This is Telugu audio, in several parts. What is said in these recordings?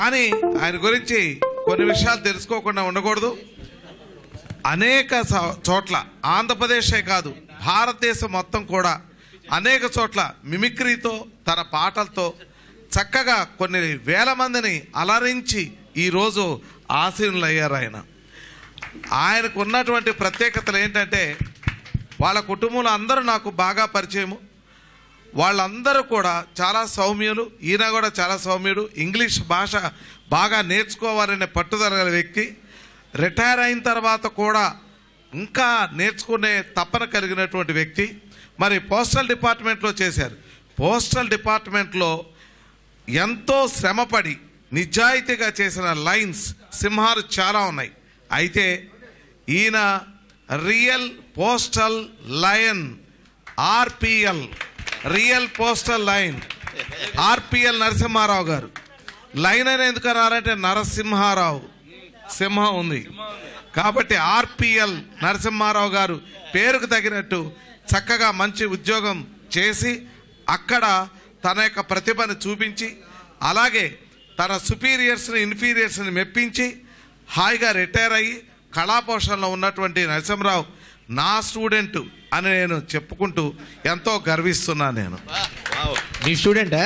కానీ ఆయన గురించి కొన్ని విషయాలు తెలుసుకోకుండా ఉండకూడదు. అనేక స- చోట్ల ఆంధ్రప్రదేశే కాదు భారతదేశం మొత్తం కూడా అనేక చోట్ల మిమిక్రీతో తన పాటలతో చక్కగా కొన్ని వేల మందిని అలరించి ఈరోజు ఆసీనులయ్యారు ఆయన. ఆయనకు ఉన్నటువంటి ప్రత్యేకతలు ఏంటంటే వాళ్ళ కుటుంబంలో అందరూ నాకు బాగా పరిచయము. వాళ్ళందరూ కూడా చాలా సౌమ్యులు ఈయన కూడా చాలా సౌమ్యుడు. ఇంగ్లీష్ భాష బాగా నేర్చుకోవాలనే పట్టుదల గల వ్యక్తి. రిటైర్ అయిన తర్వాత కూడా ఇంకా నేర్చుకునే తపన కలిగినటువంటి వ్యక్తి. మరి పోస్టల్ డిపార్ట్మెంట్లో చేశారు. పోస్టల్ డిపార్ట్మెంట్లో ఎంతో శ్రమపడి నిజాయితీగా చేసిన లైన్స్ సింహాలు చాలా ఉన్నాయి. అయితే ఈయన real postal line RPL real postal line. RPL Narasimha Rao గారు. లైన్ అని ఎందుకు అన్నారంటే నరసింహారావు. సింహం ఉంది. కాబట్టి ఆర్పిఎల్ నరసింహారావు గారు పేరుకు తగినట్టు చక్కగా మంచి ఉద్యోగం చేసి అక్కడ తన యొక్క ప్రతిభను చూపించి అలాగే తన సుపీరియర్స్ని ఇన్ఫీరియర్స్ని మెప్పించి హాయిగా రిటైర్ అయ్యి కళాపోషణలో ఉన్నటువంటి నరసింహరావు నా స్టూడెంట్ అని నేను చెప్పుకుంటూ ఎంతో గర్విస్తున్నాను నేను. మీ స్టూడెంటా?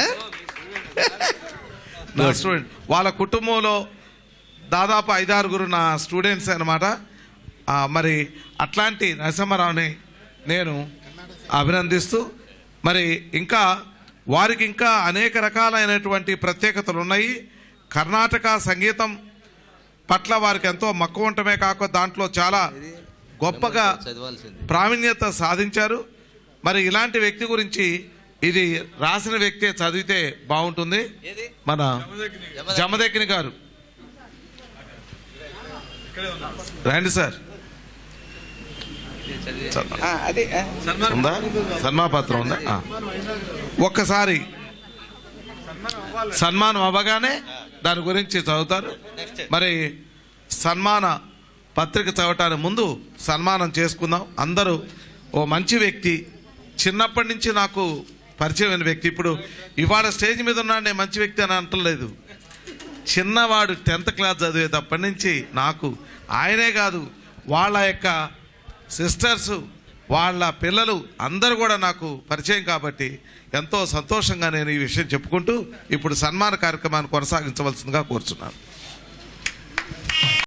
నా స్టూడెంట్. వాళ్ళ కుటుంబంలో దాదాపు ఐదారుగురు నా స్టూడెంట్స్ అనమాట మరి అట్లాంటి నరసింహారావుని నేను అభినందిస్తూ మరి ఇంకా వారికి ఇంకా అనేక రకాలైనటువంటి ప్రత్యేకతలు ఉన్నాయి. కర్ణాటక సంగీతం పట్ల వారికి ఎంతో మక్కువ ఉండటమే కాక దాంట్లో చాలా గొప్పగా ప్రావీణ్యత సాధించారు. మరి ఇలాంటి వ్యక్తి గురించి ఇది రాసిన వ్యక్తే చదివితే బాగుంటుంది. మన జమదగ్ని. గారు. రండి సార్. అదే ఉందా? సన్మాపత్రం ఉందా. ఒక్కసారి సన్మానం అవ్వగానే దాని గురించి చదువుతారు. మరి సన్మాన పత్రిక చదవటానికి ముందు సన్మానం చేసుకుందాం. అందరూ ఓ మంచి వ్యక్తి. చిన్నప్పటి నుంచి నాకు పరిచయమైన వ్యక్తి. ఇప్పుడు ఇవాళ స్టేజ్ మీద ఉన్నాడు నేను మంచి వ్యక్తి అని అంటలేదు. చిన్నవాడు టెన్త్ క్లాస్ చదివేటప్పటి నుంచి నాకు ఆయనే కాదు వాళ్ళ యొక్క సిస్టర్స్ వాళ్ళ పిల్లలు అందరూ కూడా నాకు పరిచయం కాబట్టి ఎంతో సంతోషంగా నేను ఈ విషయం చెప్పుకుంటూ ఇప్పుడు సన్మాన కార్యక్రమాన్ని కొనసాగించవలసిందిగా కోరుచున్నాను.